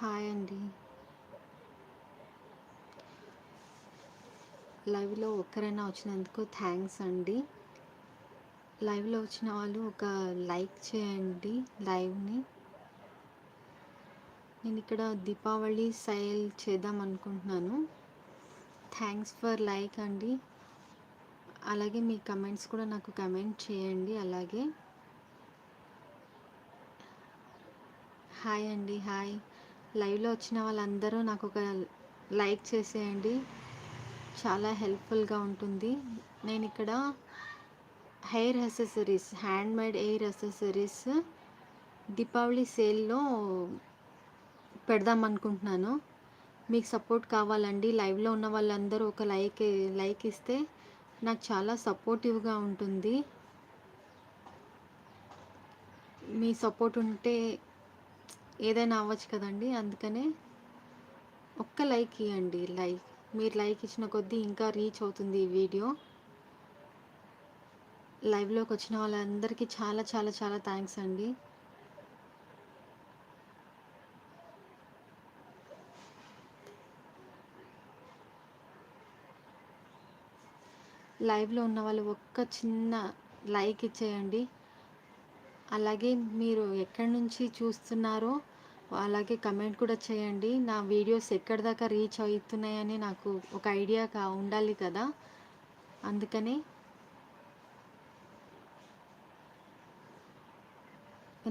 Hi అండి. లైవ్లో ఒక్కరైనా వచ్చినందుకు థ్యాంక్స్ అండి. లైవ్లో వచ్చిన వాళ్ళు ఒక లైక్ చేయండి లైవ్ని. నేను ఇక్కడ దీపావళి సైల్ చేద్దాం అనుకుంటున్నాను. థ్యాంక్స్ ఫర్ లైక్ అండి. అలాగే మీ కమెంట్స్ కూడా నాకు కమెంట్ చేయండి అలాగే. హాయ్ అండి హాయ్. లైవ్లో వచ్చిన వాళ్ళందరూ నాకు ఒక లైక్ చేసేయండి. చాలా హెల్ప్ఫుల్గా ఉంటుంది. నేను ఇక్కడ hair accessories hand made hair accessories Diwali సేల్లో పెడదాం అనుకుంటున్నాను. మీకు సపోర్ట్ కావాలండి. లైవ్లో ఉన్న వాళ్ళందరూ ఒక లైక్ లైక్ ఇస్తే నాకు చాలా సపోర్టివ్గా ఉంటుంది. మీ సపోర్ట్ ఉంటే ఏదైనా అవ్వచ్చు కదండి. అందుకనే ఒక్క లైక్ ఇవ్వండి లైక్ మీరు లైక్ ఇచ్చిన కొద్దీ ఇంకా రీచ్ అవుతుంది ఈ వీడియో. లైవ్లోకి వచ్చిన వాళ్ళందరికీ చాలా చాలా చాలా థ్యాంక్స్ అండి. లైవ్లో ఉన్న వాళ్ళు ఒక్క చిన్న లైక్ ఇచ్చేయండి. అలాగే మీరు ఎక్కడి నుంచి చూస్తున్నారో అలాగే కమెంట్ కూడా చేయండి. నా వీడియోస్ ఎక్కడి దాకా రీచ్ అవుతున్నాయని నాకు ఒక ఐడియా కా ఉండాలి కదా. అందుకని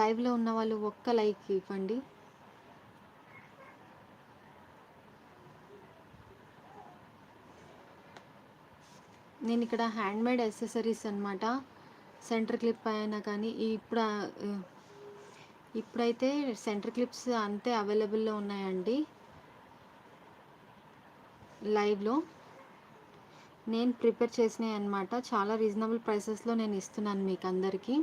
లైవ్లో ఉన్న వాళ్ళు ఒక్క లైక్ ఇవ్వండి. నేను ఇక్కడ హ్యాండ్మేడ్ యాక్సెసరీస్ అనమాట సెంటర్ క్లిప్ అయినా కానీ ఇప్పుడు ఇప్పుడైతే సెంటర్ క్లిప్స్ అంతే అవైలబుల్లో ఉన్నాయండి. లైవ్లో. నేను ప్రిపేర్ చేసినాయి అనమాట చాలా రీజనబుల్ ప్రైసెస్లో నేను ఇస్తున్నాను మీకు అందరికీ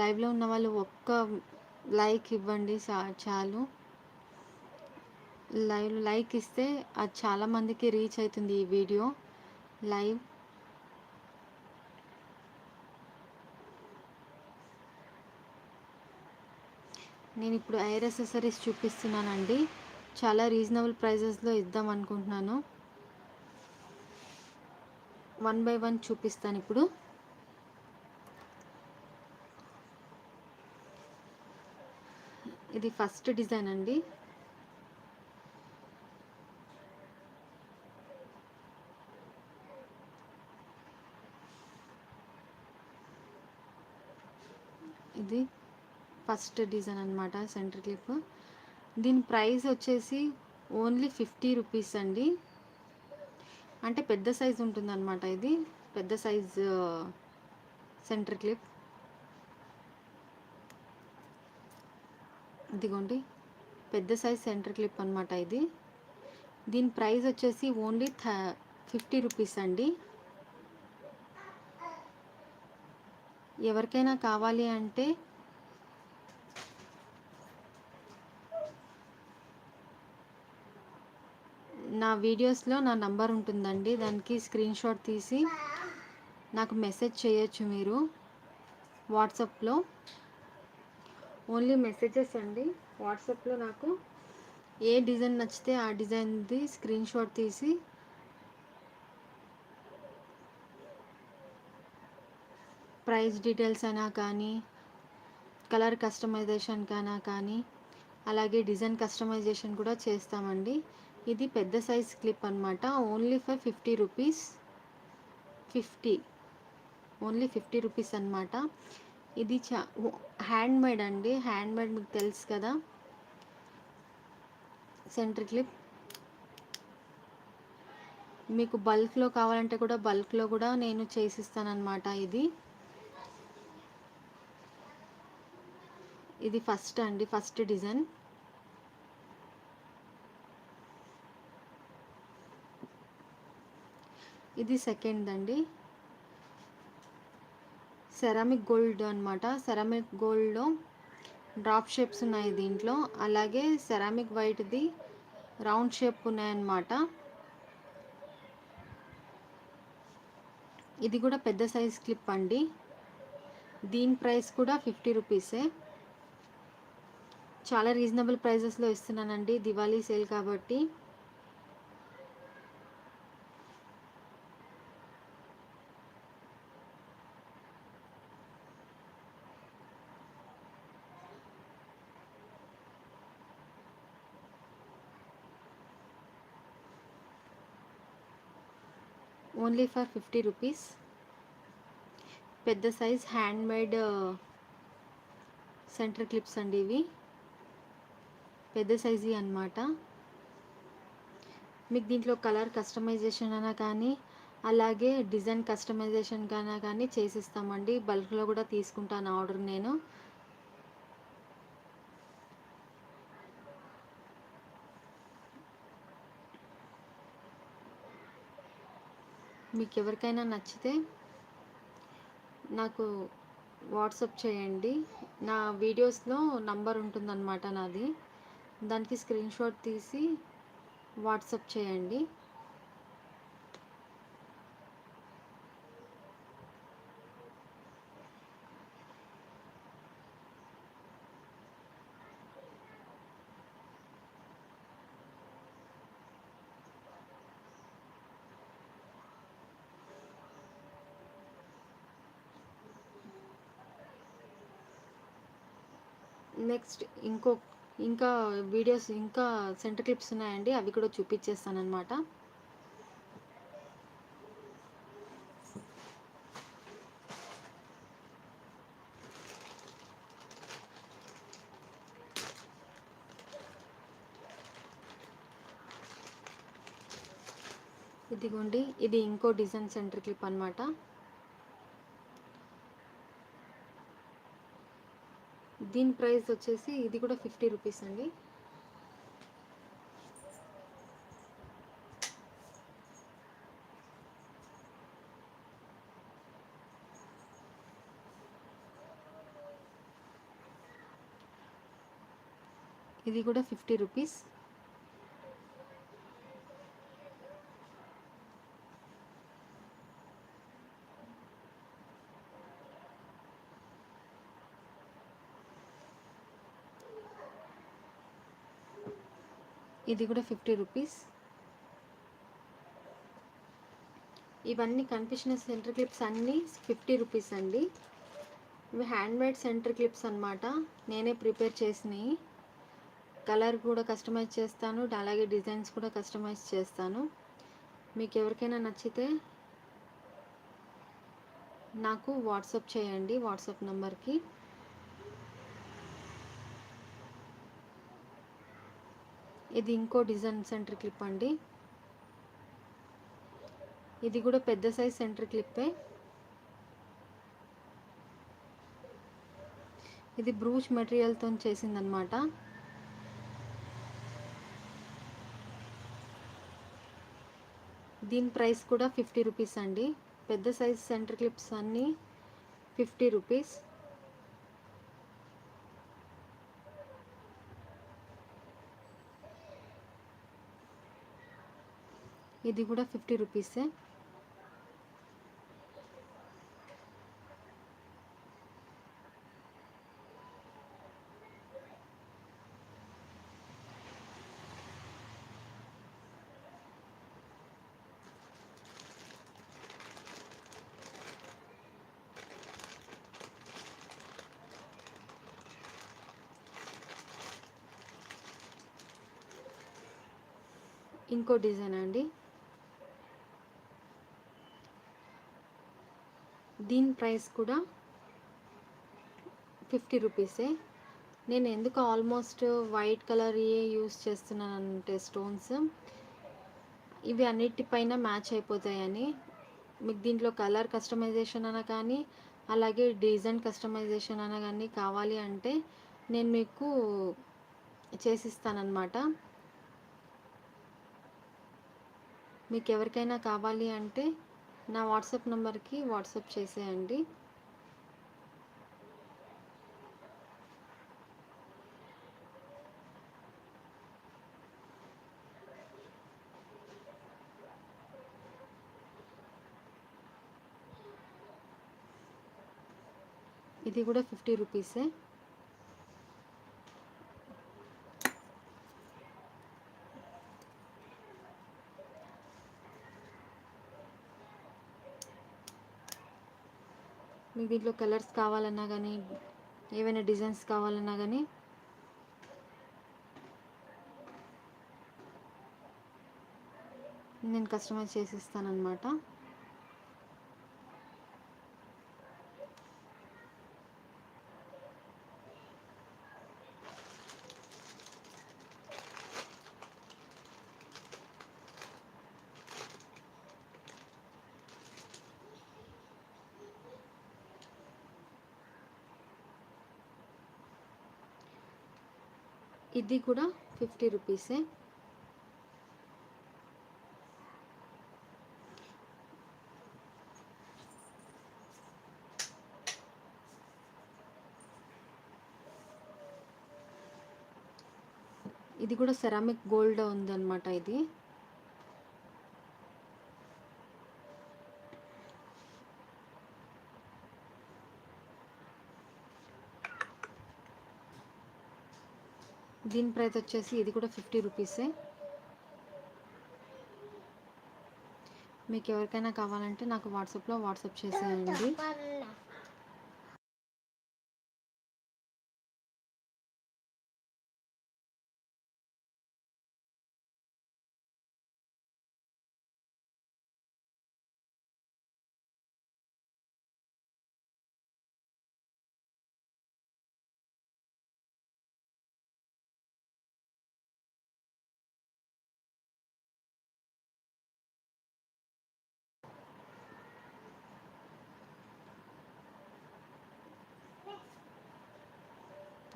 లైవ్లో ఉన్న వాళ్ళు ఒక్క లైక్ ఇవ్వండి చాలు. లైవ్ లైక్ ఇస్తే అది చాలామందికి రీచ్ అవుతుంది ఈ వీడియో. లైవ్ నేను ఇప్పుడు ఎయిర్ అసెసరీస్ చూపిస్తున్నానండి. చాలా రీజనబుల్ ప్రైజెస్లో ఇద్దాం అనుకుంటున్నాను. వన్ బై వన్ చూపిస్తాను ఇప్పుడు. ఇది ఫస్ట్ డిజైన్ అండి ఇది ఫస్ట్ డిజైన్ అనమాట సెంటర్ క్లిప్. దీని ప్రైస్ వచ్చేసి ఓన్లీ ఫిఫ్టీ రూపీస్ అండి. అంటే పెద్ద సైజ్ ఉంటుందన్నమాట ఇది పెద్ద సైజ్ సెంటర్ క్లిప్. ఇదిగోండి పెద్ద సైజ్ సెంటర్ క్లిప్ అనమాట ఇది. దీని ప్రైస్ వచ్చేసి ఓన్లీ థ ఫిఫ్టీ రూపీస్ అండి. ఎవరికైనా కావాలి అంటే వీడియోస్లో నా నంబర్ ఉంటుందండి. దానికి స్క్రీన్ షాట్ తీసి నాకు మెసేజ్ చేయొచ్చు మీరు వాట్సాప్లో. ఓన్లీ మెసేజెస్ అండి. వాట్సాప్లో నాకు ఏ డిజైన్ నచ్చితే ఆ డిజైన్ది స్క్రీన్ షాట్ తీసి ప్రైస్ డీటెయిల్స్ అయినా కానీ కలర్ కస్టమైజేషన్ కైనా కానీ అలాగే డిజైన్ కస్టమైజేషన్ కూడా చేస్తామండి. ఇది పెద్ద సైజ్ క్లిప్ అనమాట only for fifty rupees. Fifty. Only fifty rupees అనమాట ఇది చా హ్యాండ్ మేడ్ అండి. హ్యాండ్ మేడ్ మీకు తెలుసు కదా. Centre clip. మీకు బల్క్లో కావాలంటే కూడా బల్క్లో కూడా నేను చేసిస్తానమాట ఇది. ఇది ఫస్ట్ అండి ఫస్ట్ డిజైన్. ఇది సెకండ్ అండి. సెరామిక్ గోల్డ్ అనమాట సెరామిక్ గోల్డ్లో డ్రాప్ షేప్స్ ఉన్నాయి దీంట్లో. అలాగే సెరామిక్ వైట్ది రౌండ్ షేప్ ఉన్నాయన్నమాట. ఇది కూడా పెద్ద సైజ్ క్లిప్ అండి. దీని ప్రైస్ కూడా ఫిఫ్టీ రూపీసే చాలా రీజనబుల్ ప్రైజెస్లో ఇస్తున్నానండి. దివాళీ సేల్ కాబట్టి. Only for fifty rupees. పెద్ద size hand made centre clips అండి ఇవి. పెద్ద సైజు అన్నమాట. మీకు దీంట్లో కలర్ కస్టమైజేషన్ అయినా కానీ అలాగే డిజైన్ కస్టమైజేషన్ కన్నా కానీ చేసిస్తామండి. బల్క్లో కూడా తీసుకుంటాను ఆర్డర్ నేను. మీకు ఎవరికైనా నచ్చితే నాకు వాట్సప్ చేయండి. నా వీడియోస్లో నంబర్ ఉంటుందన్నమాట నాది. దానికి స్క్రీన్ షాట్ తీసి వాట్సప్ చేయండి నెక్స్ట్ ఇంకో ఇంకా వీడియోస్ ఇంకా సెంటర్ క్లిప్స్ ఉన్నాయండి అవి కూడా చూపించేస్తాను అనమాట ఇదిగోండి ఇది ఇంకో డిజైన్ సెంటర్ క్లిప్ అనమాట దీని ప్రైస్ వచ్చేసి ఇది కూడా ఫిఫ్టీ రూపీస్ అండి. ఇది కూడా ఫిఫ్టీ రూపీస్. ఇది కూడా ఫిఫ్టీ రూపీస్. ఇవన్నీ కనిపించిన సెంటర్ క్లిప్స్ అన్నీ ఫిఫ్టీ రూపీస్ అండి. ఇవి హ్యాండ్మేడ్ సెంటర్ క్లిప్స్ అనమాట నేనే ప్రిపేర్ చేసినవి. కలర్ కూడా కస్టమైజ్ చేస్తాను. అలాగే డిజైన్స్ కూడా కస్టమైజ్ చేస్తాను. మీకు ఎవరికైనా నచ్చితే నాకు వాట్సాప్ చేయండి వాట్సాప్ నెంబర్కి. ఇది ఇంకో డిజైన్ సెంటర్ క్లిప్ అండి. ఇది కూడా పెద్ద సైజ్ సెంటర్ క్లిప్పే. ఇది బ్రూచ్ మెటీరియల్తో చేసిందనమాట దీని ప్రైస్ కూడా ఫిఫ్టీ రూపీస్ అండి. పెద్ద సైజ్ సెంటర్ క్లిప్స్ అన్నీ ఫిఫ్టీ రూపీస్. ఇది కూడా ఫిఫ్టీ రూపీసే. ఇంకో డిజైన్ అండి. దీని ప్రైస్ కూడా ఫిఫ్టీ రూపీసే. నేను ఎందుకు ఆల్మోస్ట్ వైట్ కలర్ ఏ యూస్ చేస్తున్నానంటే స్టోన్స్? ఇవి అన్నిటిపైన మ్యాచ్ అయిపోతాయని. మీకు దీంట్లో కలర్ కస్టమైజేషన్ అన కానీ అలాగే డిజైన్ కస్టమైజేషన్ అన కానీ కావాలి అంటే నేను మీకు చేసిస్తానన్నమాట. మీకు ఎవరికైనా కావాలి అంటే నా వాట్సాప్ నెంబర్కి వాట్సాప్ చేసేయండి. ఇది కూడా ఫిఫ్టీ రూపీసే. దీంట్లో కలర్స్ కావాలన్నా కానీ ఏవైనా డిజైన్స్ కావాలన్నా కానీ నేను కస్టమైజ్ చేసి ఇస్తానమాట ఇది కూడా ఫిఫ్టీ రూపీసే. ఇది కూడా సెరామిక్ గోల్డ్ ఉందన్నమాట ఇది. దీని ప్రైస్ వచ్చేసి ఇది కూడా ఫిఫ్టీ రూపీసే. మీకు ఎవరికైనా కావాలంటే నాకు వాట్సాప్లో వాట్సాప్ చేసేయండి.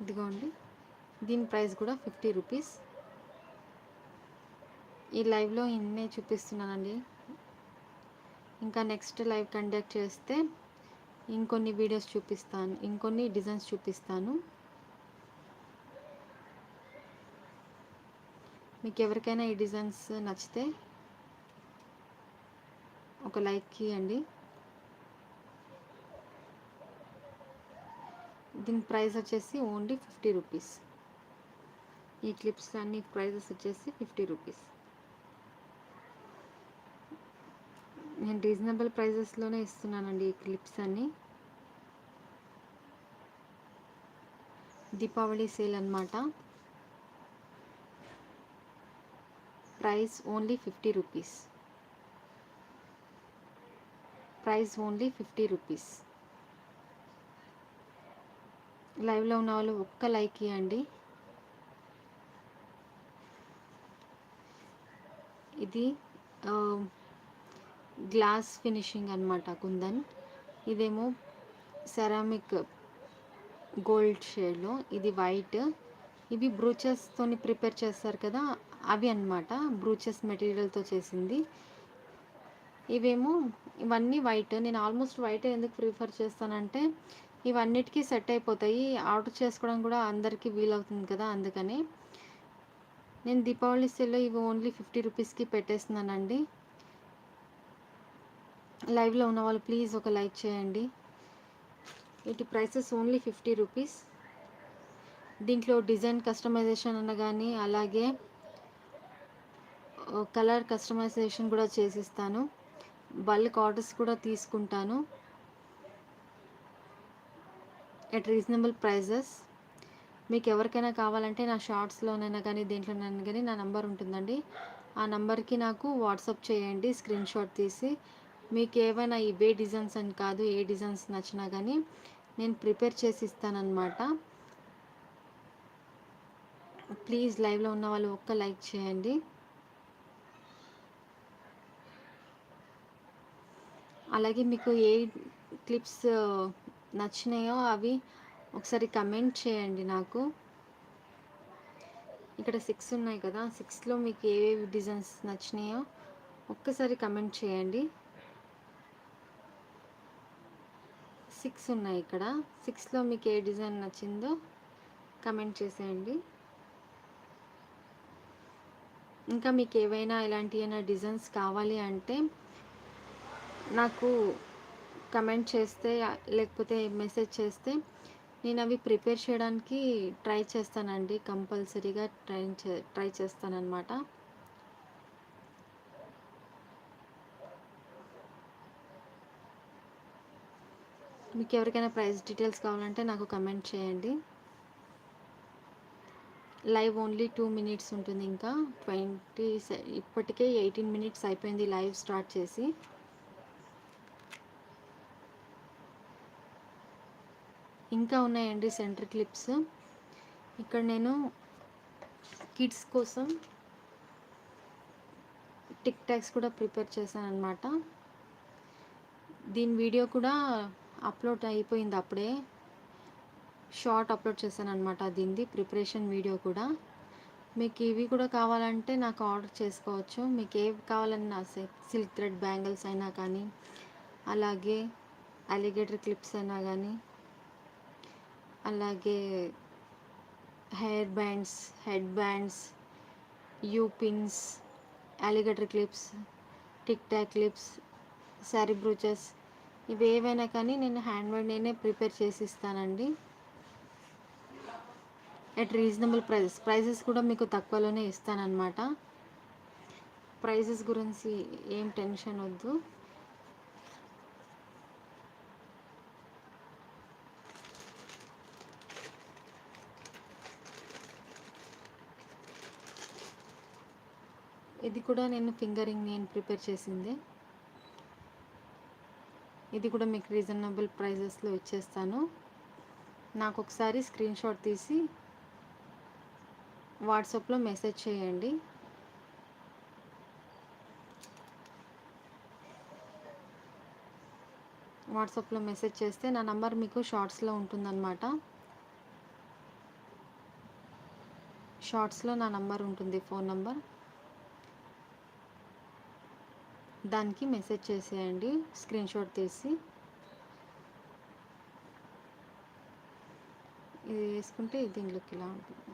ఇదిగోండి దీని ప్రైస్ కూడా ఫిఫ్టీ రూపీస్. ఈ లైవ్లో ఇన్నే చూపిస్తున్నానండి. ఇంకా నెక్స్ట్ లైవ్ కండక్ట్ చేస్తే ఇంకొన్ని వీడియోస్ చూపిస్తాను ఇంకొన్ని డిజైన్స్ చూపిస్తాను. మీకు ఎవరికైనా ఈ డిజైన్స్ నచ్చితే ఒక లైక్ ఇవ్వండి దీని ప్రైస్ వచ్చేసి ఓన్లీ ఫిఫ్టీ రూపీస్. ఈ క్లిప్స్ అన్ని ప్రైజెస్ వచ్చేసి ఫిఫ్టీ రూపీస్. నేను రీజనబుల్ ప్రైజెస్లోనే ఇస్తున్నానండి ఈ క్లిప్స్ అన్ని. దీపావళి సేల్ అనమాట price only fifty rupees. Price only fifty rupees. లైవ్లో ఉన్న వాళ్ళు ఒక్క లైక్ ఇవ్వండి. ఇది గ్లాస్ ఫినిషింగ్ అనమాట కుందన్. ఇదేమో సెరామిక్ గోల్డ్ షేడ్లో. ఇది వైట్. ఇవి బ్రూచెస్తోని ప్రిపేర్ చేస్తారు కదా అవి అన్నమాట బ్రూచెస్ మెటీరియల్తో చేసింది. ఇవేమో ఇవన్నీ వైట్. నేను ఆల్మోస్ట్ వైట్ ఎందుకు ప్రిఫర్ చేస్తానంటే ఇవన్నిటికీ సెట్ అయిపోతాయి. ఆర్డర్ చేసుకోవడం కూడా అందరికీ వీలవుతుంది కదా అందుకని. నేను దీపావళి సేల్లో ఇవి ఓన్లీ ఫిఫ్టీ రూపీస్కి పెట్టేస్తున్నానండి. లైవ్లో ఉన్న వాళ్ళు ప్లీజ్ ఒక లైక్ చేయండి. వీటి ప్రైసెస్ ఓన్లీ ఫిఫ్టీ రూపీస్. దీంట్లో డిజైన్ కస్టమైజేషన్ అన్న కానీ అలాగే కలర్ కస్టమైజేషన్ కూడా చేసిస్తాను. బల్క్ ఆర్డర్స్ కూడా తీసుకుంటాను. ఎట్ రీజనబుల్ ప్రైజెస్ మీకు ఎవరికైనా కావాలంటే నా షార్ట్స్లోనైనా కానీ దేంట్లోనైనా కానీ నా నంబర్ ఉంటుందండి. ఆ నంబర్కి నాకు వాట్సాప్ చేయండి స్క్రీన్ షాట్ తీసి. మీకు ఏవైనా ఇవే డిజైన్స్ అని కాదు ఏ డిజైన్స్ నచ్చినా కానీ నేను ప్రిపేర్ చేసి ఇస్తానన్నమాట. ప్లీజ్ లైవ్లో ఉన్న వాళ్ళు ఒక్క లైక్ చేయండి. అలాగే మీకు ఏ క్లిప్స్ నచ్చినాయో అవి ఒకసారి కమెంట్ చేయండి నాకు. ఇక్కడ సిక్స్ ఉన్నాయి కదా సిక్స్లో మీకు ఏవేవి డిజైన్స్ నచ్చినాయో ఒక్కసారి కమెంట్ చేయండి. సిక్స్ ఉన్నాయి ఇక్కడ సిక్స్లో మీకు ఏ డిజైన్ నచ్చిందో కమెంట్ చేసేయండి. ఇంకా మీకు ఏవైనా ఇలాంటి ఏమైనా డిజైన్స్ కావాలి అంటే నాకు కమెంట్ చేస్తే లేకపోతే మెసేజ్ చేస్తే నేను అవి ప్రిపేర్ చేయడానికి ట్రై చేస్తానండి. కంపల్సరీగా ట్రై చే ట్రై చేస్తానన్నమాట. మీకు ఎవరికైనా ప్రైస్ డీటెయిల్స్ కావాలంటే నాకు కమెంట్ చేయండి. లైవ్ ఓన్లీ టూ మినిట్స్ ఉంటుంది ఇంకా. ట్వంటీ ఇప్పటికే ఎయిటీన్ మినిట్స్ అయిపోయింది లైవ్ స్టార్ట్ చేసి. ఇంకా ఉన్నాయండి సెంటర్ క్లిప్స్. ఇక్కడ నేను కిడ్స్ కోసం టిక్ టాక్స్ కూడా ప్రిపేర్ చేశాను అనమాట దీని వీడియో కూడా అప్లోడ్ అయిపోయింది అప్పుడే. షార్ట్ అప్లోడ్ చేశాను అనమాట దీనిది ప్రిపరేషన్ వీడియో కూడా. మీకు ఇవి కూడా కావాలంటే నాకు ఆర్డర్ చేసుకోవచ్చు. మీకు ఏవి కావాలన్నా సిల్క్ థ్రెడ్ బ్యాంగిల్స్ అయినా కానీ అలాగే అలిగేటర్ క్లిప్స్ అయినా కానీ అలాగే hair bands head bands U pins alligator clips TikTok clips sari brooches ఇవి ఏవైనా కానీ నేను హ్యాండ్మేడ్ నేనే ప్రిపేర్ చేసి ఇస్తానండి ఎట్ రీజనబుల్ ప్రైజెస్ ప్రైజెస్ కూడా మీకు తక్కువలోనే ఇస్తానన్నమాట. ప్రైజెస్ గురించి ఏం టెన్షన్ వద్దు. ఇది కూడా నేను ఫింగరింగ్ నేను ప్రిపేర్ చేసిందే. ఇది కూడా మీకు రీజనబుల్ ప్రైజెస్లో ఇచ్చేస్తాను. నాకు ఒకసారి స్క్రీన్ షాట్ తీసి వాట్సాప్లో మెసేజ్ చేయండి. వాట్సాప్లో మెసేజ్ చేస్తే నా నంబర్ మీకు షార్ట్స్లో ఉంటుందన్నమాట. షార్ట్స్లో నా నంబర్ ఉంటుంది ఫోన్ నంబర్ దానికి మెసేజ్ చేసేయండి. స్క్రీన్ షాట్ తీసి. ఇది వేసుకుంటే దీనిలోకి ఇలా ఉంటుంది.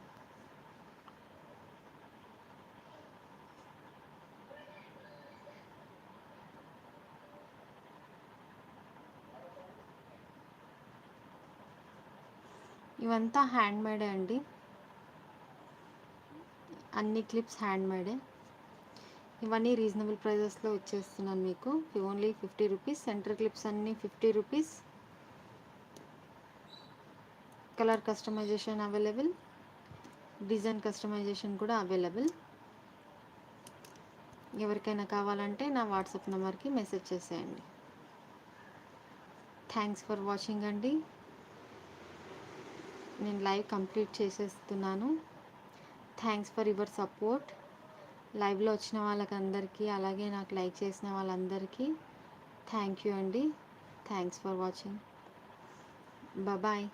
ఇవంతా హ్యాండ్ మేడే అండి. అన్ని క్లిప్స్ హ్యాండ్ మేడే ఇవన్నీ రీజనబుల్ ప్రైజెస్లో వచ్చేస్తున్నాను మీకు. Only fifty rupees. Centre clips అన్నీ fifty rupees. Colour customisation available. Design customisation కూడా అవైలబుల్. ఎవరికైనా కావాలంటే నా వాట్సాప్ నెంబర్కి మెసేజ్ చేసేయండి. థ్యాంక్స్ ఫర్ వాచింగ్ అండి. నేను లైవ్ కంప్లీట్ చేసేస్తున్నాను. Thanks for your support. లైవ్లో వచ్చిన వాళ్ళకందరికీ అలాగే నాకు లైక్ చేసిన వాళ్ళందరికీ థ్యాంక్ యూ అండి. Thanks for watching. బాయ్